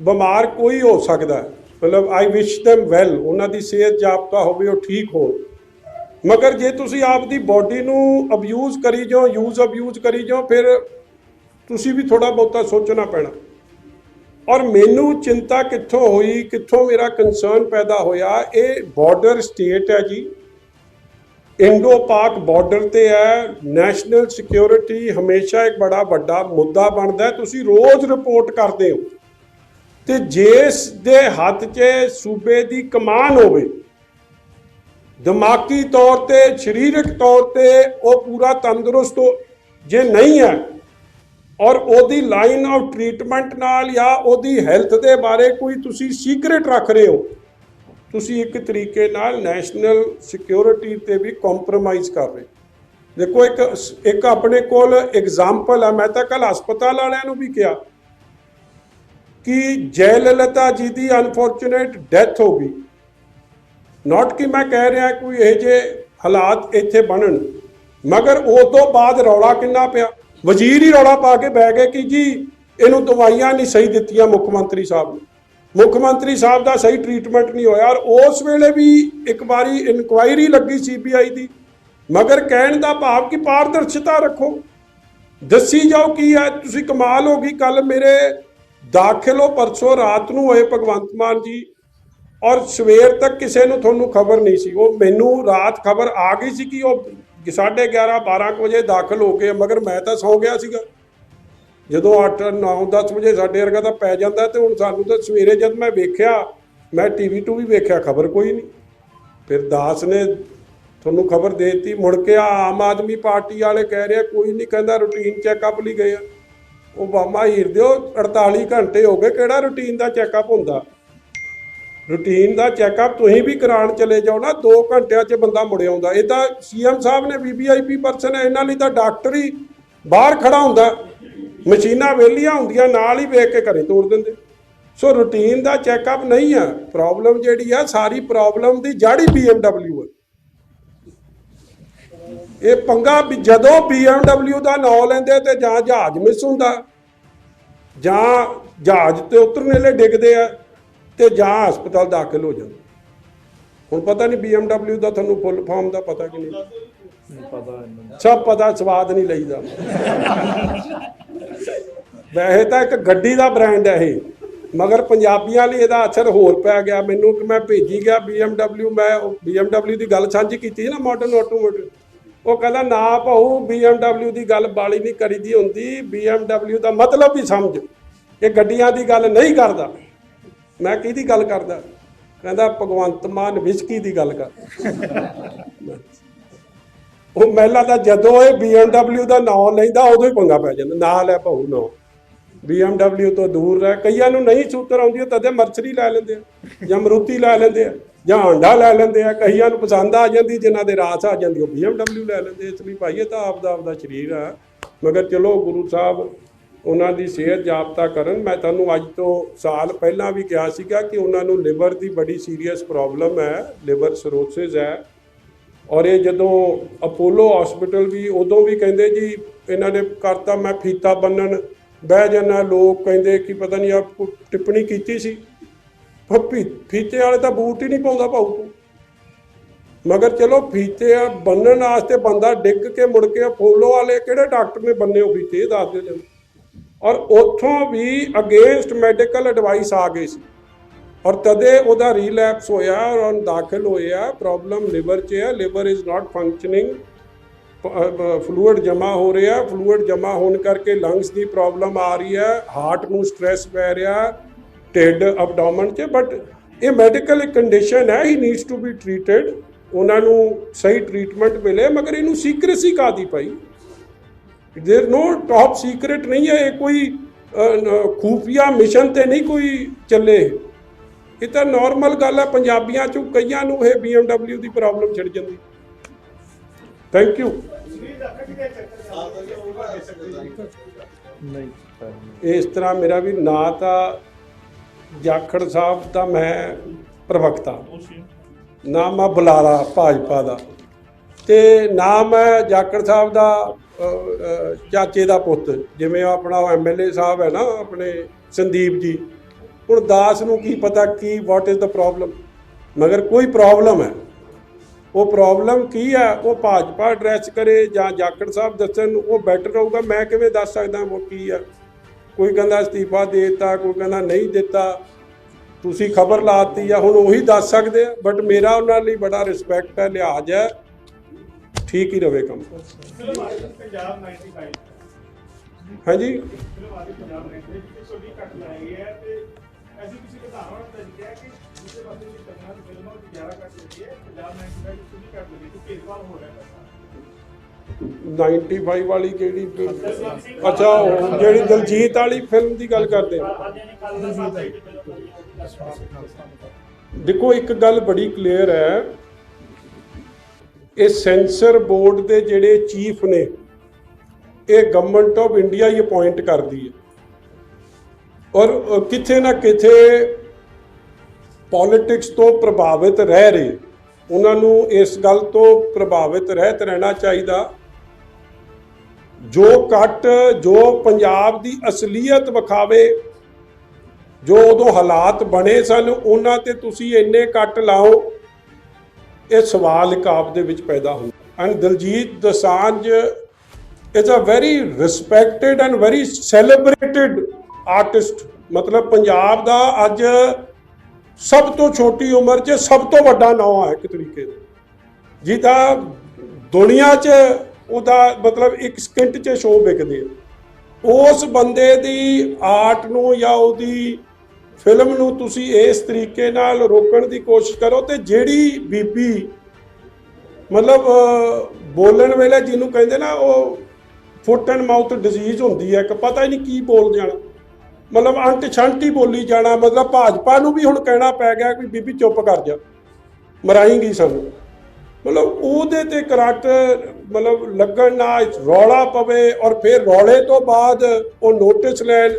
ਬਿਮਾਰ ਕੋਈ ਹੋ ਸਕਦਾ ਮਤਲਬ ਆਈ ਵਿਸ਼ them ਵੈਲ ਉਹਨਾਂ ਦੀ ਸਿਹਤ ਜਾਬਤਾ ਹੋਵੇ, ਉਹ ਠੀਕ ਹੋ ਮਗਰ ਜੇ ਤੁਸੀਂ ਆਪਦੀ ਬਾਡੀ ਨੂੰ ਅਬਿਊਜ਼ ਕਰੀ ਜਾਓ ਯੂਜ਼ ਅਬਿਊਜ਼ ਕਰੀ ਜਾਓ, ਫਿਰ ਤੁਸੀਂ ਵੀ ਥੋੜਾ ਬਹੁਤਾ ਸੋਚਣਾ ਪੈਣਾ। ਔਰ ਮੈਨੂੰ ਚਿੰਤਾ ਕਿੱਥੋਂ ਹੋਈ, ਕਿੱਥੋਂ ਮੇਰਾ ਕੰਸਰਨ ਪੈਦਾ ਹੋਇਆ, ਇਹ ਬਾਰਡਰ ਸਟੇਟ ਹੈ ਜੀ। ਇੰਡੋ ਪਾਕ ਬਾਰਡਰ ਤੇ ਹੈ ਨੈਸ਼ਨਲ ਸਿਕਿਉਰਿਟੀ ਹਮੇਸ਼ਾ ਇੱਕ ਬੜਾ ਵੱਡਾ ਮੁੱਦਾ ਬਣਦਾ ਤੁਸੀਂ ਰੋਜ਼ ਰਿਪੋਰਟ ਕਰਦੇ ਹੋ। ਤੇ ਜਿਸ ਦੇ ਹੱਥ 'ਚ ਸੂਬੇ ਦੀ ਕਮਾਨ ਹੋਵੇ, ਦਿਮਾਗੀ ਤੌਰ ਤੇ, ਸਰੀਰਕ ਤੌਰ ਤੇ ਉਹ ਪੂਰਾ ਤੰਦਰੁਸਤ ਹੋ, ਜੇ ਨਹੀਂ ਹੈ, ਔਰ ਉਹਦੀ ਲਾਈਨ ਆਫ ਟ੍ਰੀਟਮੈਂਟ ਨਾਲ ਜਾਂ ਉਹਦੀ ਹੈਲਥ ਦੇ ਬਾਰੇ ਕੋਈ ਤੁਸੀਂ ਸੀਕ੍ਰੇਟ ਰੱਖ ਰਹੇ ਹੋ, ਤੁਸੀਂ ਇੱਕ ਤਰੀਕੇ ਨਾਲ ਨੈਸ਼ਨਲ ਸਿਕਿਉਰਿਟੀ ਤੇ ਵੀ ਕੰਪਰੋਮਾਈਜ਼ ਕਰ ਰਹੇ ਦੇਖੋ ਇੱਕ ਇੱਕ ਆਪਣੇ ਕੋਲ ਐਗਜ਼ਾਮਪਲ ਹੈ, ਮੈਂ ਤਾਂ ਕੱਲ ਹਸਪਤਾਲ ਵਾਲਿਆਂ ਨੂੰ ਵੀ ਕਿਹਾ ਕਿ ਜੈ ਲਲਿਤਾ ਜੀ ਦੀ ਅਨਫੋਰਚੂਨੇਟ ਡੈਥ ਹੋ ਗਈ। ਨਾਟ ਕਿ ਮੈਂ ਕਹਿ ਰਿਹਾ ਕੋਈ ਇਹ ਜੇ ਹਾਲਾਤ ਇੱਥੇ ਬਣਨ, ਮਗਰ ਉਹ ਤੋਂ ਬਾਅਦ ਰੌਲਾ ਕਿੰਨਾ ਪਿਆ? ਵਜ਼ੀਰ ਹੀ ਰੌਲਾ ਪਾ ਕੇ ਬਹਿ ਗਏ ਕਿ ਜੀ, ਇਹਨੂੰ ਦਵਾਈਆਂ ਨਹੀਂ ਸਹੀ ਦਿੱਤੀਆਂ ਮੁੱਖ ਮੰਤਰੀ ਸਾਹਿਬ ਨੂੰ। ਮੁੱਖ ਮੰਤਰੀ ਸਾਹਿਬ ਦਾ ਸਹੀ ਟ੍ਰੀਟਮੈਂਟ ਨਹੀਂ ਹੋਇਆ ਔਰ ਉਸ ਵੇਲੇ ਵੀ ਇੱਕ ਵਾਰੀ ਇਨਕੁਆਇਰੀ ਲੱਗੀ ਸੀਬੀਆਈ ਦੀ, ਮਗਰ ਕਹਿਣ ਦਾ ਭਾਵ ਕਿ ਪਾਰਦਰਸ਼ਤਾ ਰੱਖੋ। ਦੱਸੀ ਜਾਓ ਕੀ ਹੈ, ਤੁਸੀਂ ਕਮਾਲ ਹੋ ਗਈ ਕੱਲ ਮੇਰੇ ਦਾਖਲ ਦਾਖਲੋ ਪਰਸੋਂ ਰਾਤ ਨੂੰ ਹੋਏ ਭਗਵੰਤ ਮਾਨ ਜੀ ਔਰ ਸਵੇਰ ਤੱਕ ਕਿਸੇ ਨੂੰ ਤੁਹਾਨੂੰ ਖਬਰ ਨਹੀਂ ਸੀ। ਉਹ ਮੈਨੂੰ ਰਾਤ ਖਬਰ ਆ ਗਈ ਸੀ ਕਿ ਉਹ 11:30 12 ਕੁ ਵਜੇ ਦਾਖਲ ਹੋ ਕੇ, ਮਗਰ ਮੈਂ ਤਾਂ ਸੌ ਗਿਆ ਸੀਗਾ। ਜਦੋਂ 8 9 10 ਵਜੇ ਸਾਡੇ ਵਰਗਾ ਤਾਂ ਪੈ ਜਾਂਦਾ ਤੇ ਹੁਣ ਸਾਨੂੰ ਤਾਂ ਸਵੇਰੇ ਜਦ ਮੈਂ ਵੇਖਿਆ, ਮੈਂ ਟੀਵੀ ਟੂ ਵੀ ਵੇਖਿਆ, ਖਬਰ ਕੋਈ ਨਹੀਂ। ਫਿਰ ਦਾਸ ਨੇ ਤੁਹਾਨੂੰ ਖਬਰ ਦੇ ਦਿੱਤੀ, ਮੁੜ ਕੇ ਆਮ ਆਦਮੀ ਪਾਰਟੀ ਵਾਲੇ ਕਹਿ ਰਿਹਾ ਕੋਈ ਨਹੀਂ, ਕਹਿੰਦਾ ਰੂਟੀਨ ਚੈੱਕਅਪ ਲਈ ਗਏ ਆ। ਉਹ ਬਾਮਾ ਹੀਰ ਦਿਓ 48 ਘੰਟੇ ਹੋ ਗਏ, ਕਿਹੜਾ ਰੂਟੀਨ ਦਾ ਚੈੱਕਅਪ ਹੁੰਦਾ? ਰੂਟੀਨ ਦਾ ਚੈੱਕਅਪ ਤੁਸੀਂ ਵੀ ਕਰਾਉਣ ਚਲੇ ਜਾਓ ਨਾ 2 ਘੰਟਿਆਂ 'ਚ ਬੰਦਾ ਮੁੜ ਆਉਂਦਾ। ਇਹ ਤਾਂ ਸੀਐਮ ਸਾਹਿਬ ਨੇ ਵੀਵੀਆਈਪੀ ਪਰਸਨ ਹੈ, ਇਹਨਾਂ ਲਈ ਤਾਂ ਡਾਕਟਰ ਹੀ ਬਾਹਰ ਖੜਾ ਹੁੰਦਾ। ਮਸ਼ੀਨਾਂ ਵਿਹਲੀਆਂ ਹੁੰਦੀਆਂ, ਨਾਲ ਹੀ ਵੇਖ ਕੇ ਘਰੇ ਤੋੜ ਦਿੰਦੇ। ਸੋ ਰੂਟੀਨ ਦਾ ਚੈੱਕਅਪ ਨਹੀਂ ਆ। ਪ੍ਰੋਬਲਮ ਜਿਹੜੀ ਆ, ਸਾਰੀ ਪ੍ਰੋਬਲਮ ਦੀ ਜੜ ਹੀ BMW ਹੈ ਇਹ ਪੰਗਾ ਵੀ ਜਦੋਂ BMW ਦਾ ਨਾਂ ਲੈਂਦੇ ਤੇ ਜਾਂ ਜਹਾਜ਼ ਮਿਸ ਹੁੰਦਾ। ਜਾਂ ਜਹਾਜ਼ ਤੇ ਉਤਰਨ ਵੇਲੇ ਡਿੱਗਦੇ ਆ ਤੇ ਜਾਂ ਹਸਪਤਾਲ ਦਾਖਲ ਹੋ ਜਾਂਦੇ। ਹੁਣ ਪਤਾ ਨਹੀਂ BMW ਦਾ ਤੁਹਾਨੂੰ ਫੁੱਲ ਫਾਰਮ ਦਾ ਪਤਾ ਕਿ ਨਹੀਂ? ਸਭ ਪਤਾ, ਸਵਾਦ ਨਹੀਂ ਲਈਦਾ। ਵੈਸੇ ਤਾਂ ਇੱਕ ਗੱਡੀ ਦਾ ਬ੍ਰਾਂਡ ਹੈ ਇਹ, ਮਗਰ ਪੰਜਾਬੀਆਂ ਲਈ ਇਹਦਾ ਅਸਰ ਹੋਰ ਪੈ ਗਿਆ। ਮੈਨੂੰ ਕਿ ਮੈਂ ਭੇਜੀ ਗਿਆ BMW ਮੈਂ ਉਹ BMW ਦੀ ਗੱਲ ਸਾਂਝੀ ਕੀਤੀ ਸੀ ਨਾ ਮਾਡਰਨ ਆਟੋਮੋਟਿਵ ਉਹ ਕਹਿੰਦਾ, ਨਾ ਭਾਊ BMW ਦੀ ਗੱਲ ਬਾਲੀ ਨਹੀਂ ਕਰੀਦੀ ਹੁੰਦੀ। BMW ਦਾ ਮਤਲਬ ਵੀ ਸਮਝ ਇਹ ਗੱਡੀਆਂ ਦੀ ਗੱਲ ਨਹੀਂ ਕਰਦਾ। ਮੈਂ ਕਿਹਦੀ ਗੱਲ ਕਰਦਾ? ਕਹਿੰਦਾ, ਭਗਵੰਤ ਮਾਨ ਵਿਸਕੀ ਦੀ ਗੱਲ ਕਰ। ਉਹ ਮਹਿਲਾ ਦਾ ਜਦੋਂ ਇਹ BMW ਦਾ ਨਾਮ ਲੈਂਦਾ, ਉਦੋਂ ਹੀ ਪੰਗਾ ਪੈ ਜਾਂਦਾ। ਨਾ ਲੈ ਭਾਊ, ਨਾ। BMW ਤੋਂ ਦੂਰ ਰਹਿ। ਕਈਆਂ ਨੂੰ ਨਹੀਂ ਸੂਤਰ ਆਉਂਦੀ ਤਦੇ ਮਰਸਰੀ ਲੈ ਲੈਂਦੇ ਆ ਜਾਂ ਮਰੂਤੀ ਲੈ ਲੈਂਦੇ ਆ। ਜਾਂ ਹਾਂਡਾ ਲੈ ਲੈਂਦੇ ਆ, ਕਈਆਂ ਨੂੰ ਪਸੰਦ ਆ ਜਾਂਦੀ, ਜਿਨ੍ਹਾਂ ਦੇ ਰਾਸ ਆ ਜਾਂਦੀ, ਉਹ BMW ਲੈ ਲੈਂਦੇ ਇਸ ਲਈ ਭਾਈ ਇਹ ਤਾਂ ਆਪਦਾ ਆਪਦਾ ਸਰੀਰ ਆ। ਮਗਰ ਚਲੋ ਗੁਰੂ ਸਾਹਿਬ, ਉਹਨਾਂ ਦੀ ਸਿਹਤ ਜਾਪਤਾ ਕਰਨ। ਮੈਂ ਤੁਹਾਨੂੰ ਅੱਜ ਤੋਂ ਸਾਲ ਪਹਿਲਾਂ ਵੀ ਕਿਹਾ ਸੀਗਾ ਕਿ ਉਹਨਾਂ ਨੂੰ ਲਿਵਰ ਦੀ ਬੜੀ ਸੀਰੀਅਸ ਪ੍ਰੋਬਲਮ ਹੈ, ਲਿਵਰ ਸਰੋਸਿਸ ਹੈ। ਔਰ ਇਹ ਜਦੋਂ ਅਪੋਲੋ ਹਸਪੀਟਲ ਵੀ, ਉਦੋਂ ਵੀ ਕਹਿੰਦੇ ਜੀ, ਇਹਨਾਂ ਨੇ ਕਰਤਾ ਮੈਂ ਫੀਤਾ ਬੰਨਣ। ਬਹਿ ਜਾਣਾ ਲੋਕ ਕਹਿੰਦੇ ਕਿ ਪਤਾ ਨਹੀਂ ਆਪ ਟਿੱਪਣੀ ਕੀਤੀ ਸੀ। ਪਰ ਫੀ- ਫੀਤੇ ਵਾਲੇ ਤਾਂ ਬੂਟ ਹੀ ਨਹੀਂ ਪਾਉਂਦਾ ਭਾਊ ਤੂੰ। ਮਗਰ ਚਲੋ ਫੀਤੇ ਆ, ਬੰਨਣ ਵਾਸਤੇ ਬੰਦਾ ਡਿੱਗ ਕੇ ਮੁੜ ਕੇ ਫੋਲੋ ਵਾਲੇ ਕਿਹੜੇ ਡਾਕਟਰ ਨੇ ਬੰਨੇ ਉਹ ਫੀਤੇ ਦੱਸ ਦਿਓ ਜਰਾ। ਔਰ ਉੱਥੋਂ ਵੀ ਅਗੇਂਸਟ ਮੈਡੀਕਲ ਐਡਵਾਈਸ ਆ ਗਈ ਸੀ। ਔਰ ਤਦੇ ਉਹਦਾ ਰੀਲੈਪਸ ਹੋਇਆ, ਔਰ ਉਹ ਦਾਖਲ ਹੋਇਆ ਪ੍ਰੋਬਲਮ ਲਿਵਰ 'ਚ ਹੈ liver is not functioning fluid ਜਮਾ ਹੋ ਰਿਹਾ ਫਲੂਇਡ ਜਮਾ ਹੋਣ ਕਰਕੇ ਲੰਗਸ ਦੀ ਪ੍ਰੋਬਲਮ ਆ ਰਹੀ ਹੈ ਹਾਰਟ ਨੂੰ ਸਟ੍ਰੈਸ ਪੈ ਰਿਹਾ ਢਿੱਡ ਅਬਡੋਮਨ 'ਚ ਬਟ ਇਹ ਮੈਡੀਕਲ ਕੰਡੀਸ਼ਨ ਹੈ he needs to be treated ਉਹਨਾਂ ਨੂੰ ਸਹੀ ਟ੍ਰੀਟਮੈਂਟ ਮਿਲੇ ਮਗਰ ਇਹਨੂੰ ਸੀਕ੍ਰੇਸੀ ਕਾਦੀ ਪਈ देर नो टॉप सीक्रेट नहीं है ये कोई ਅ, ਨ- ਖੂਫੀਆ ਮਿਸ਼ਨ ਤੇ ਨਹੀਂ ਕੋਈ ਚੱਲੇ ਇਹ ਤਾਂ ਨਾਰਮਲ ਗੱਲ ਹੈ ਪੰਜਾਬੀਆਂ ਚੋਂ ਕਈਆਂ ਨੂੰ ਇਹ BMW ਦੀ ਪ੍ਰੋਬਲਮ ਛਿੜ ਜਾਂਦੀ ਥੈਂਕ ਯੂ ਨਹੀਂ ਇਸ ਤਰ੍ਹਾਂ ਮੇਰਾ ਵੀ ਨਾਂ ਤਾਂ ਜਾਖੜ ਸਾਹਿਬ ਦਾ ਮੈਂ ਪ੍ਰਵਕਤਾ ਨਾਮ ਆ ਬੁਲਾਰਾ ਭਾਜਪਾ ਦਾ। ਤੇ ਨਾਮ ਹੈ ਜਾਖੜ ਸਾਹਿਬ ਦਾ ਚਾਚੇ ਦਾ ਪੁੱਤ। ਜਿਵੇਂ ਆਪਣਾ ਐਮਐਲਏ ਸਾਹਿਬ ਹੈ ਨਾ ਆਪਣੇ ਸੰਦੀਪ ਜੀ। ਹੁਣ ਦਾਸ ਨੂੰ ਕੀ ਪਤਾ ਕੀ ਵਾਟ ਇਜ਼ ਦਾ ਪ੍ਰੋਬਲਮ ਮਗਰ ਕੋਈ ਪ੍ਰੋਬਲਮ ਹੈ। ਉਹ ਪ੍ਰੋਬਲਮ ਕੀ ਹੈ? ਉਹ ਭਾਜਪਾ ਐਡਰੈਸ ਕਰੇ ਜਾਂ ਜਾਖੜ ਸਾਹਿਬ ਦੱਸਣ ਉਹ ਬੈਟਰ ਰਹੂਗਾ ਮੈਂ ਕਿਵੇਂ ਦੱਸ ਸਕਦਾ ਉਹ ਕੀ ਹੈ। ਕੋਈ ਕਹਿੰਦਾ ਅਸਤੀਫਾ ਦੇ ਦਿੱਤਾ, ਕੋਈ ਕਹਿੰਦਾ ਨਹੀਂ ਦਿੱਤਾ। ਤੁਸੀਂ ਖਬਰ ਲਾਤੀ ਆ, ਹੁਣ ਉਹੀ ਦੱਸ ਸਕਦੇ ਆ। ਬਟ ਮੇਰਾ ਉਹਨਾਂ ਲਈ ਬੜਾ ਰਿਸਪੈਕਟ ਹੈ, ਲਿਹਾਜ਼ ਹੈ। ਠੀਕ ਹੀ ਰਵੇ ਕੰਮ। ਪੰਜਾਬ 95 ਹਾਂਜੀ? 95 ਵਿੱਚ 120 ਕੱਟ ਲਾਏ ਗਏ ਹੈ ਤੇ ਐਸੀ ਕਿਸੇ ਵਿਧਾਨ ਦਾ ਜ਼ਿਕਰ ਹੈ ਕਿ ਦੂਸਰੇ ਪਾਸੇ ਦੀ ਫਿਲਮਾਂ ਦੀ ਫਿਲਮਾਂ ਵਿੱਚ 11 ਕੱਟ ਲੱਗੇ ਹੈ ਪੰਜਾਬ 95 ਵਿੱਚ 120 ਕੱਟ ਲੱਗੇ ਤੇ ਭੇਦਭਾਵ ਹੋ ਰਿਹਾ ਹੈ 95 ਵਾਲੀ ਕਿਹੜੀ ਫਿਲਮ? ਅੱਛਾ ਉਹ ਜਿਹੜੀ ਦਲਜੀਤ ਵਾਲੀ ਫਿਲਮ ਦੀ ਗੱਲ ਕਰਦੇ ਆ। ਦੇਖੋ ਇੱਕ ਗੱਲ ਬੜੀ ਕਲੀਅਰ ਹੈ। ਇਹ ਸੈਂਸਰ ਬੋਰਡ ਦੇ ਜਿਹੜੇ ਚੀਫ ਨੇ ਇਹ ਗਵਰਨਮੈਂਟ ਆਫ ਇੰਡੀਆ ਹੀ ਅਪਾਇੰਟ ਕਰਦੀ ਹੈ। ਔਰ ਅ, ਕਿਥੇ ਨਾ ਕਿਤੇ ਪੋਲਿਟਿਕਸ ਤੋਂ ਪ੍ਰਭਾਵਿਤ ਰਹਿ ਰਹੇ। ਉਹਨਾਂ ਨੂੰ ਇਸ ਗੱਲ ਤੋਂ ਪ੍ਰਭਾਵਿਤ ਰਹਿਤ ਰਹਿਣਾ ਚਾਹੀਦਾ। ਜੋ ਕੱਟ ਜੋ ਪੰਜਾਬ ਦੀ ਅਸਲੀਅਤ ਵਿਖਾਵੇ, ਜੋ ਉਦੋਂ ਹਾਲਾਤ ਬਣੇ ਸਨ, ਉਹਨਾਂ ਤੇ ਤੁਸੀਂ ਇੰਨੇ ਕੱਟ ਲਾਓ, ਇਹ ਸਵਾਲ ਇੱਕ ਆਪ ਦੇ ਵਿੱਚ ਪੈਦਾ ਹੁੰਦਾ। And Diljit Dosanjh is a very respected and very celebrated artist ਮਤਲਬ ਪੰਜਾਬ ਦਾ ਅੱਜ ਸਭ ਤੋਂ ਛੋਟੀ ਉਮਰ 'ਚ ਸਭ ਤੋਂ ਵੱਡਾ ਨਾਮ ਹੈ ਇੱਕ ਤਰੀਕੇ ਦਾ। ਜਿਹਦਾ ਦੁਨੀਆ 'ਚ ਉਹਦਾ ਮਤਲਬ ਇੱਕ ਸਕਿੰਟ 'ਚ ਸ਼ੋਅ ਵਿਕਦੇ ਆ ਉਸ ਬੰਦੇ ਦੀ ਆਰਟ ਨੂੰ ਜਾਂ ਉਹਦੀ ਫਿਲਮ ਨੂੰ ਤੁਸੀਂ ਇਸ ਤਰੀਕੇ ਨਾਲ ਰੋਕਣ ਦੀ ਕੋਸ਼ਿਸ਼ ਕਰੋ ਤੇ ਜਿਹੜੀ ਬੀਬੀ ਮਤਲਬ ਬੋਲਣ ਵੇਲੇ ਜਿਹਨੂੰ ਕਹਿੰਦੇ ਨਾ ਉਹ ਫੁੱਟ ਐਂਡ ਮਾਊਥ ਡਿਜ਼ੀਜ਼ ਹੁੰਦੀ ਹੈ ਕਿ ਪਤਾ ਹੀ ਨਹੀਂ ਕੀ ਬੋਲ ਜਾਣਾ। ਮਤਲਬ ਅੰਟ ਛੰਟੀ ਬੋਲੀ ਜਾਣਾ, ਮਤਲਬ ਭਾਜਪਾ ਨੂੰ ਵੀ ਹੁਣ ਕਹਿਣਾ ਪੈ ਗਿਆ ਕਿ ਬੀਬੀ ਚੁੱਪ ਕਰ ਜਾ। ਮਰਾਏਂਗੀ ਸਾਨੂੰ। ਮਤਲਬ ਉਹਦੇ ਤੇ ਕਰੰਟ ਮਤਲਬ ਲੱਗਣ ਨਾਲ ਰੌਲਾ ਪਵੇ ਔਰ ਫਿਰ ਰੌਲੇ ਤੋਂ ਬਾਅਦ ਉਹ ਨੋਟਿਸ ਲੈਣ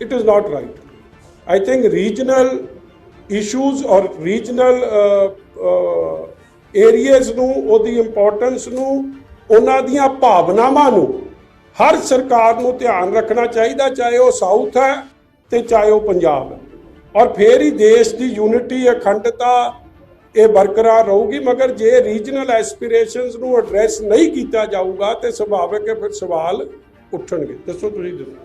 it is not right I think regional issues ਔਰ ਰੀਜਨਲ ਏਰੀਆਜ਼ ਨੂੰ, ਉਹਦੀ ਇੰਪੋਰਟੈਂਸ ਨੂੰ, ਉਹਨਾਂ ਦੀਆਂ ਭਾਵਨਾਵਾਂ ਨੂੰ ਹਰ ਸਰਕਾਰ ਨੂੰ ਧਿਆਨ ਰੱਖਣਾ ਚਾਹੀਦਾ, ਚਾਹੇ ਉਹ ਸਾਊਥ ਹੈ ਤੇ ਚਾਹੇ ਉਹ ਪੰਜਾਬ ਹੈ। ਔਰ ਫੇਰ ਹੀ ਦੇਸ਼ ਦੀ ਯੂਨਿਟੀ ਅਖੰਡਤਾ ਇਹ ਬਰਕਰਾਰ ਰਹੂਗੀ, ਮਗਰ ਜੇ ਰੀਜਨਲ ਐਸਪੀਰੇਸ਼ਨਸ ਨੂੰ ਐਡਰੈਸ ਨਹੀਂ ਕੀਤਾ ਜਾਊਗਾ, ਤੇ ਸੁਭਾਵਿਕ ਹੈ, ਫਿਰ ਸਵਾਲ ਉੱਠਣਗੇ। ਦੱਸੋ ਤੁਸੀਂ। ਦੱਸੋ